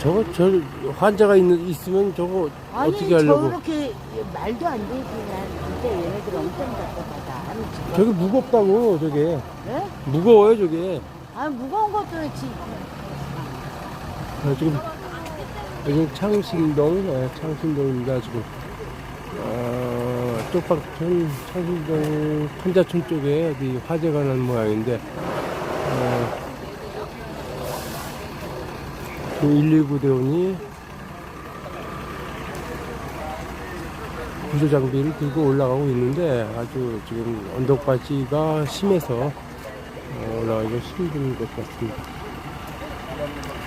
저거 저 환자가 있는 있으면 저거 아니 어떻게 하려고? 저렇게 말도 안 되지 난 진짜 얘네들 엄청 답답하다 아니 저게 무겁다고 저게 예? 무거워요 저게. 아 무거운 것도 지 아, 지금 여기 창신동 아, 창신동입니다 지금. 아, 쪽방촌 창신동 판자촌 쪽에 어디 화재가 난 모양인데. 어, 그 119 대원이 구조 장비를 들고 올라가고 있는데 아주 지금 언덕바지가 심해서 어, 올라가기가 힘든 것 같습니다.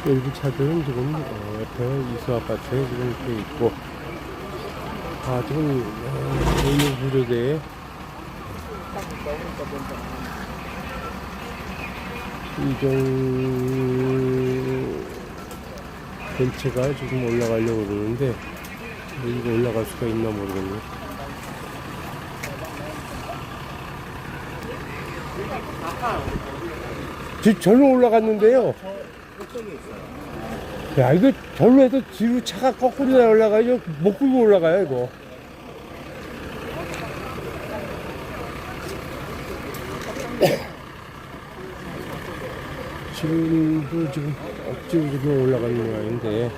일부 차들은 지금 어, 옆에 이수 아파트에 지금 이렇게 있고 아 지금 어, 오늘 구조대에 이종 벤츠가 지금 올라가려고 그러는데 이거 올라갈 수가 있나 모르겠네. 지 절로 올라갔는데요. 야 이거 절로 해도 뒤로 차가 거꾸로 올라가요. 못 끌고 올라가요 이거. 지금도 지금 억지로 올라가는 모양인데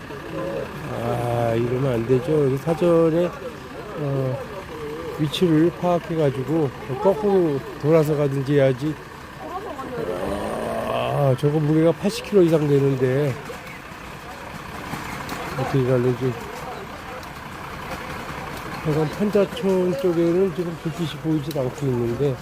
아 이러면 안 되죠. 여기 사전에 어, 위치를 파악해 가지고 거꾸로 돌아서 가든지 해야지. 아 저거 무게가 80kg 이상 되는데 어떻게 가려지? 약간 판자촌 쪽에는 지금 불빛이 보이지 않고 있는데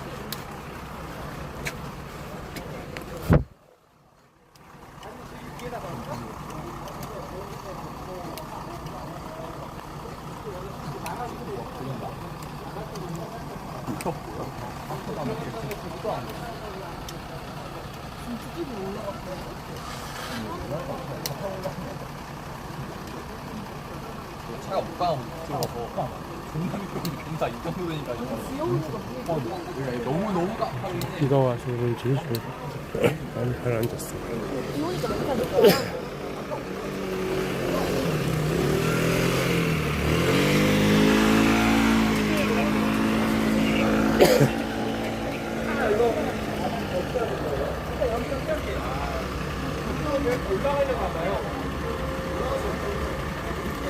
차가 못 가면 들어가서. 존나 미끄러운데 경사 이 정도 되니까 어, 여기가 너무 너무 가 비가 와서 그런지 좀 많이 가라앉았어.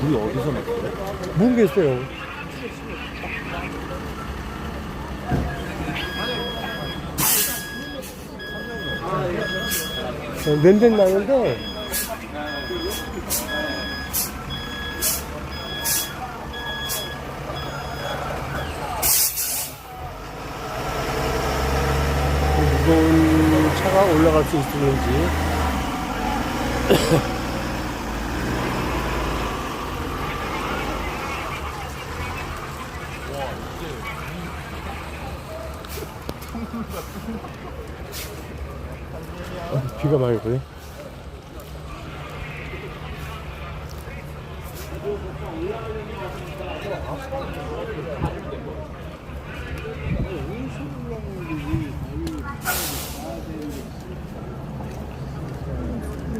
우리 어디서 났어요? 모르겠어요. 어, 냄새 나는데 무거운 차가 올라갈 수 있을는지 어, 비가 많이 오네.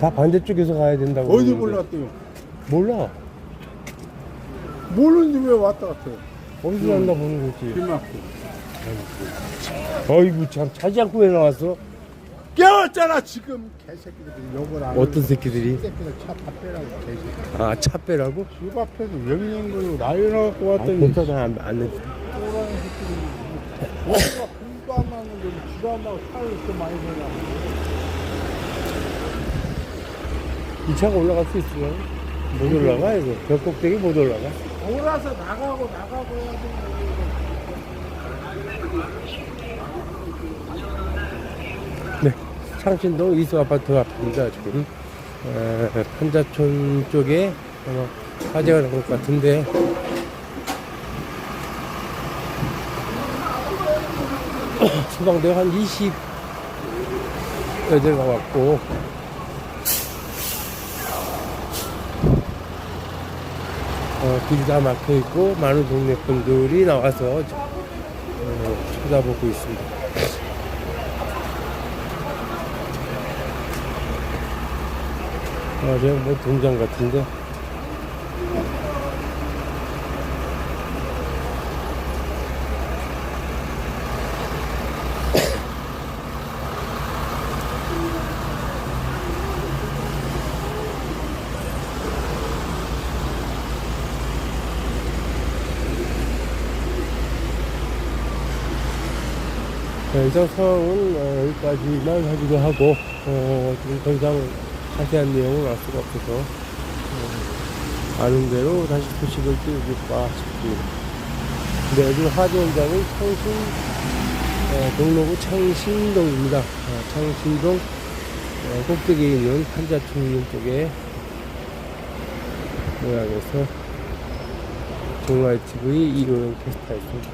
다 반대쪽에서 가야 된다고. 어디 그러는데. 몰랐대요? 몰라. 모르는데 왜 왔다 갔다 해? 어디서 났나 보는 거지. 비 맞고. 어이구, 참, 자지 않고 왜 나왔어? 깨웠잖아 지금 개새끼들이 욕을 안 어떤. 새끼들이? 새끼들 차다 빼라고 개새끼 아, 차 빼라고? 집 앞에서 명령 걸고 난리 나갖고 아, 왔더니 괜찮아. 안, 안 했어. 또라이 새끼들이 공부가 공부도 안 하는데 지도 안 나고 차를 이렇게 많이 내냐 이 차가 올라갈 수 있어요? 못 올라가, 이거. 벽 꼭대기 못 올라가. 돌아서 나가고 나가고 해야 돼 네. 창신동 이수 아파트 앞입니다, 지금. 에, 판자촌 쪽에 아마 화재가 난 것 같은데. 소방대가 한 20여대가 왔고, 어, 길이 다 막혀 있고, 많은 동네 분들이 나와서 어, 쳐다보고 있습니다. 아, 그냥 뭐 동장 같은데. 이상 상황은 어, 여기까지만 하기도 하고, 어, 지금 더 이상 자세한 내용은 알 수가 없어서, 어, 아는 대로 다시 소식을 띄우실까 싶습니다. 근데 여기 화재 현장은 창신, 어, 동로구 창신동입니다. 어, 창신동 어, 꼭대기에 있는 한자총림 쪽에 모양에서 종아TV 이호영 캐스터였습니다.